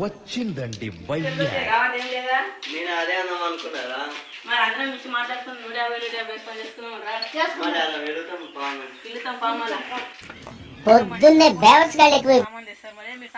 వచ్చిందండి వయ్య. రావడం ఏం లేదా? నేను అదే అన్నాం అనుకున్నారా? మరి అందరం మించి మాట్లాడుకుని నూట యాభై నూట యాభై వేసుకొని చేసుకున్నాం రా. పొద్దున్నే బేవర్స్ గాళ్ళు ఎక్కువ సామాన్ తెస్తారు మరి మీరు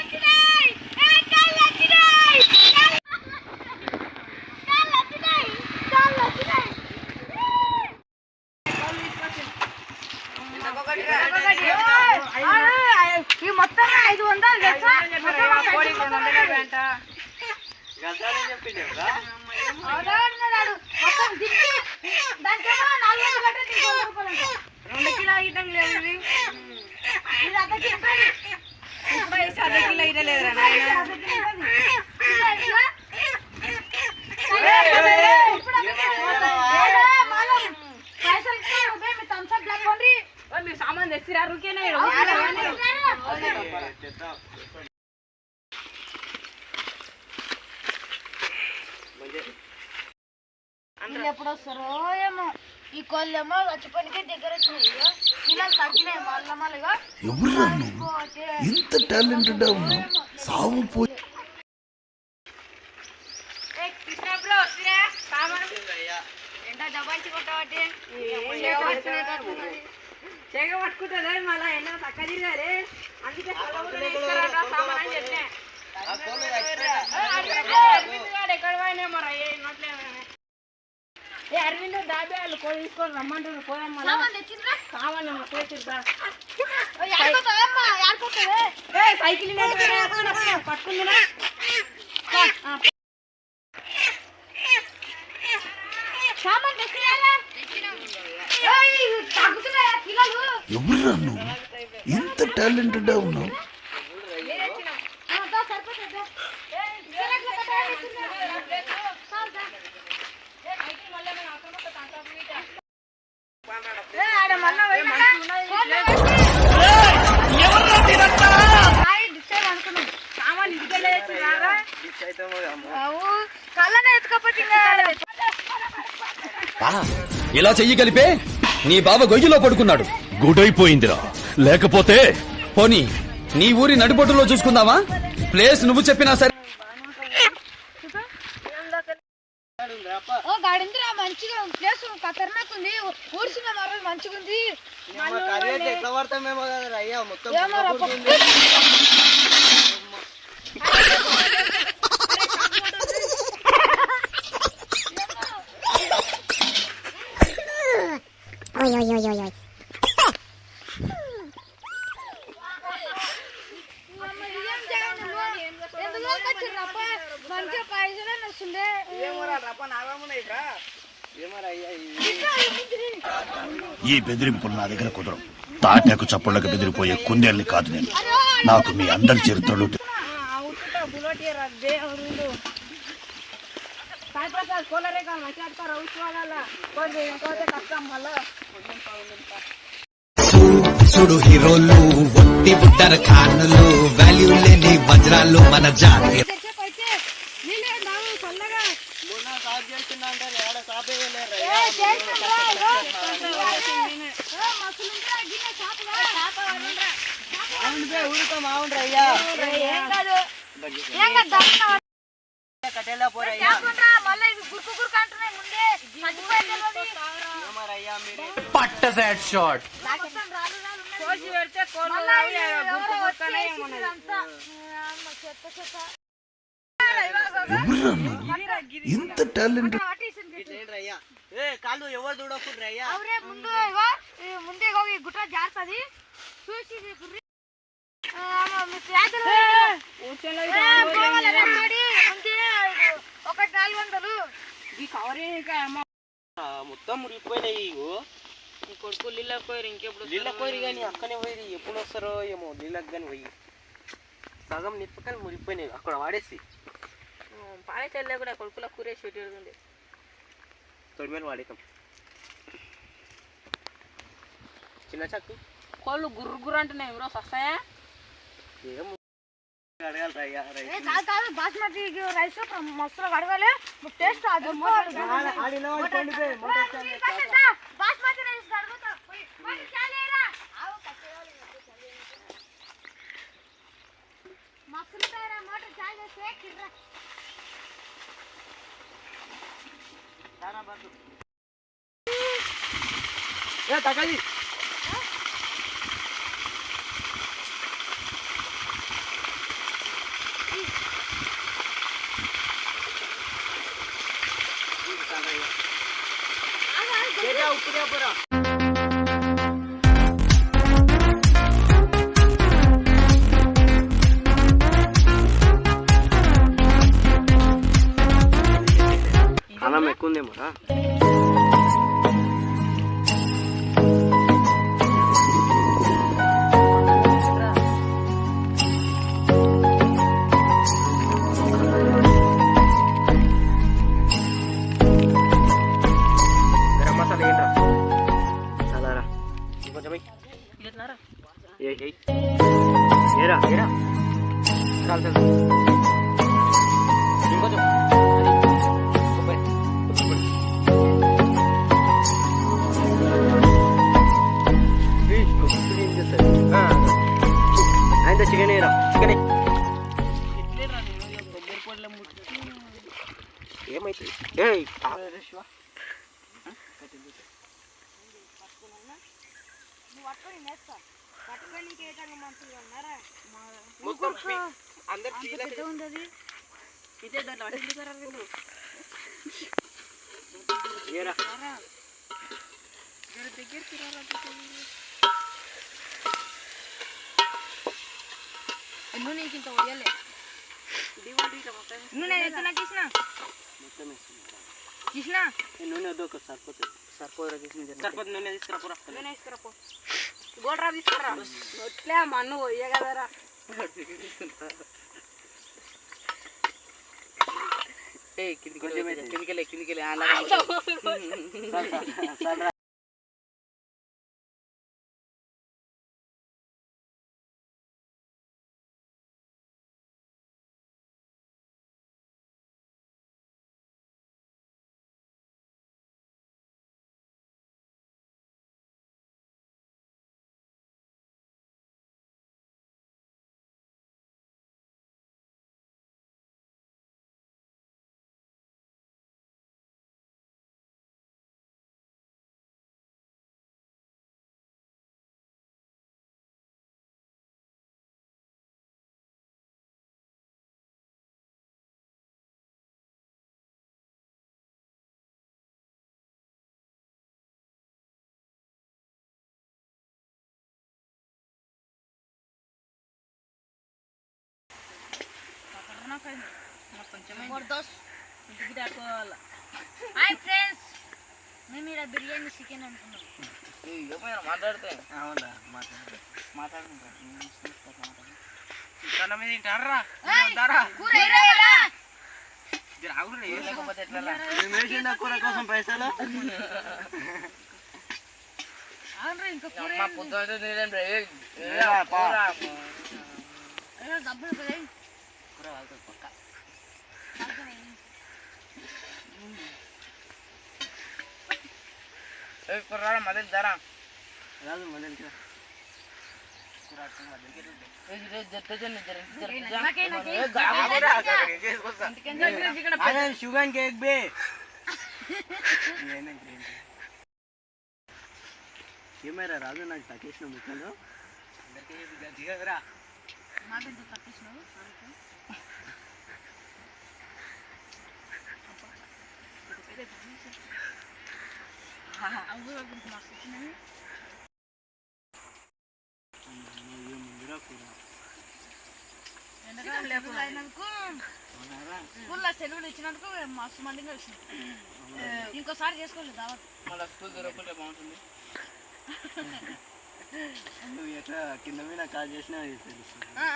లేదురా నాయన. మీరు సామాన్ తెచ్చిరా రుకేనా ఎప్పుడు వస్తారో ఏమో. ఈ కోళ్ళేమో చచ్చిపోయినకే దగ్గర వచ్చినాయి. ఇలా తగ్గినాయి ఎవరురా నువ్వు ఇంత టాలెంటెడ్ ఉన్నావు సావు పోయి చెగ పట్టుకుంటుంది మళ్ళీ ఎండ తక్క తిరగాలి అందుకే సామాన్ చెప్పినా. ఎక్కడ పోయినా మరి ఏ నోట్లేమన్నా. ఏ అరవింద్ దాబే వాళ్ళు కోడి తీసుకొని రమ్మంటున్నారు. పోదాం మళ్ళా కావాలి సైకిల్ పట్టుకుందిరా నువ్వు? ఇంత టాలెంటెడ్ ఉన్నావు. ఇలా చెయ్యి కలిపే? నీ బావ గొయ్యిలో పడుకున్నాడు. గుడైపోయిందిరా. లేకపోతే పోనీ నీ ఊరి నడిబొట్టులో చూసుకుందామా? ప్లేస్ నువ్వు చెప్పినా సరే ఓ గాడిందిరా మంచిగా ప్లేస్ ఖతర్నాక్ ఉంది. ఊడ్చిన మరలు మంచిగా ఉంది. అమ్మ, కర్రీ అయితే ఎట్లా పడతామేమో కదరా అయ్యా మొత్తం ఏమో రా, పురుగుతుంది. మంచిగా పైసలు వస్తుండే ఏమోరా రప్ప ఈ బెదిరింపులు నా దగ్గర కుదరం తాటాకు చప్పుళ్ళకు బెదిరిపోయే కుందేళ్ళని కాదు నేను. నాకు మీ అందరి చరిత్రలు చూడు హీరోలు ఒట్టి బుట్టర ఖానులు వాల్యూ లేని వజ్రాలు మన జాతి తెచ్చేపు అయితే నీళ్ళే నావు చల్లగా మొన్న సాఫ్ చేస్తున్నా అంటే ఏడ సాఫ్ చేయలేరు ఏ చేస్తాం రా, ఇగో. ఏ, అయ్యా. కట్టెలా పోరయ్యా తెలియదు. ఏమరయ్యా మీరు పట్ట సాట్ షాట్. కోసి పెడితే కోళ్ళు నువ్వు? ఇంత కాళ్ళు ఎవరు చూడకుండా అయ్యా? అవురే ముందు ఈ గుట్ట జారుతుంది. చూసి ఒకటి నాలుగు వందలు. ఈ కవర్ మొత్తం మురిగిపోయినాయి ఈ కొడుకు లీల పోయారు ఇంకెప్పుడు నీళ్ళ పోయి కానీ అక్కనే పోయి ఎప్పుడు వస్తారో ఏమో నీళ్ళకి కానీ పోయి. సగం నిప్పకని మురిగిపోయినాయి అక్కడ వాడేసి. పాడే చెల్లె కూడా కొడుకుల కూరేసి పెట్టి తొడి మీద వాడేకం చిన్న చక్కు కోళ్ళు గుర్రు గుర్రు అంటున్నాయి ఏం ఏ కాదు బాస్మతి రైస్ మస్తుగా కడగాలి టేస్ట్ అది 닭갈비. 얘가 웃기려버려. 안 하면 끝내뭐라. ఏరా ఏరా. చాలు చాలు ఇంకొంచెం ఆయనతో చికెన్ చికెన్ ఏమైతుంది ఏ విధంగా మనుషులు మొత్తం అందరు ఫీల్ పెద్ద ఉండదు ఏరా? నూనె ఇంత పోయాలి నూనె ఎత్తున కృష్ణ కృష్ణ నూనె వద్దు సరిపోతుంది సరిపోతుంది నూనె తీసుకురా నూనె తీసుకురాపో గోడ్రా తీసుకురా. ఒట్లే మన్ను పోయే కదరా. కొంచెం కిందికెళ్ళి కిందికెళ్ళి హాయ్ ఫ్రెండ్స్ మేము ఇక్కడ బిర్యానీ చికెన్ అనుకున్నాం కూర వేయరా? లేకపోతే ఎట్లా కూర కోసం పైసలు ఇంకా కూర ఏదో డబ్బులు కదా రాదు మొదలుకి రా. అదే షుగర్ కేక్ బే ఏమైనా రాదు నాకు తగ్గేసిన ముక్కలు దిగరా తప్పించినావు స్కూల్లో సెలవులు ఇచ్చినందుకు మస్తు మంది కలిసి ఇంకోసారి చేసుకోలేదు దావత్ నువ్వు ఎట్లా కింద మీద కాల్ చేసినా ఆ,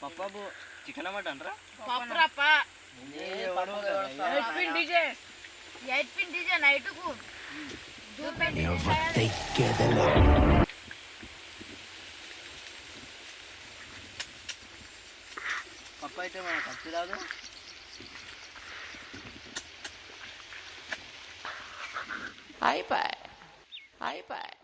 పప్పాబు చికెన్ మటన్ రా పప్పురప్ప eight pin DJ eight pin DJ నైట్కు పప్పు అయితే మనకు ఖర్చు రాదు 哎拜，哎拜。